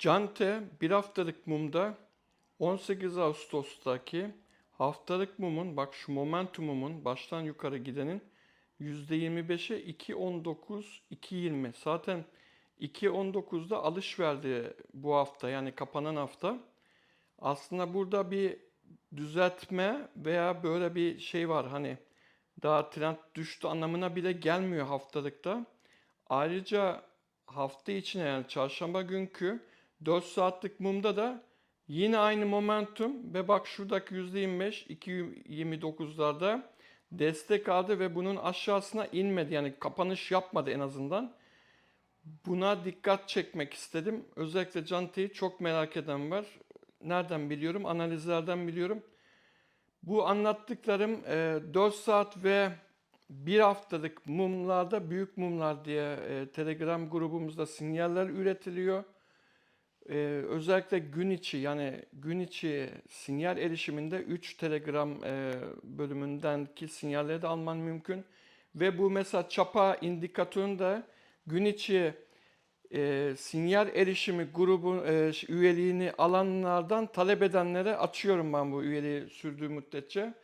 Cante bir haftalık mumda 18 Ağustos'taki haftalık mumun bak şu momentumumun baştan yukarı gidenin %25'e 2.19 2.20 zaten 2.19'da alış verdi bu hafta yani kapanan hafta. Aslında burada bir düzeltme veya böyle bir şey var hani daha trend düştü anlamına bile gelmiyor haftalıkta. Ayrıca hafta içine yani çarşamba günkü 4 saatlik mumda da yine aynı momentum ve bak şuradaki %25 2.29'larda destek aldı ve bunun aşağısına inmedi. Yani kapanış yapmadı en azından. Buna dikkat çekmek istedim. Özellikle Cante'yi çok merak eden var. Nereden biliyorum? Analizlerden biliyorum. Bu anlattıklarım e, 4 saat ve bir haftalık mumlarda büyük mumlar diye e, Telegram grubumuzda sinyaller üretiliyor. E, özellikle gün içi yani gün içi sinyal erişiminde 3 Telegram e, bölümündeki sinyalleri de alman mümkün. Ve bu mesela çapa indikatöründe gün içi e, sinyal erişimi grubu e, üyeliğini alanlardan talep edenlere açıyorum ben bu üyeliği sürdüğü müddetçe.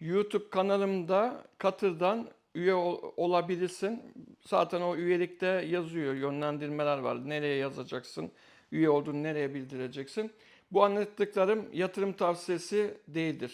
YouTube kanalımda Katır'dan üye ol- olabilirsin. Zaten o üyelikte yazıyor, yönlendirmeler var. Nereye yazacaksın, üye olduğunu nereye bildireceksin. Bu anlattıklarım yatırım tavsiyesi değildir.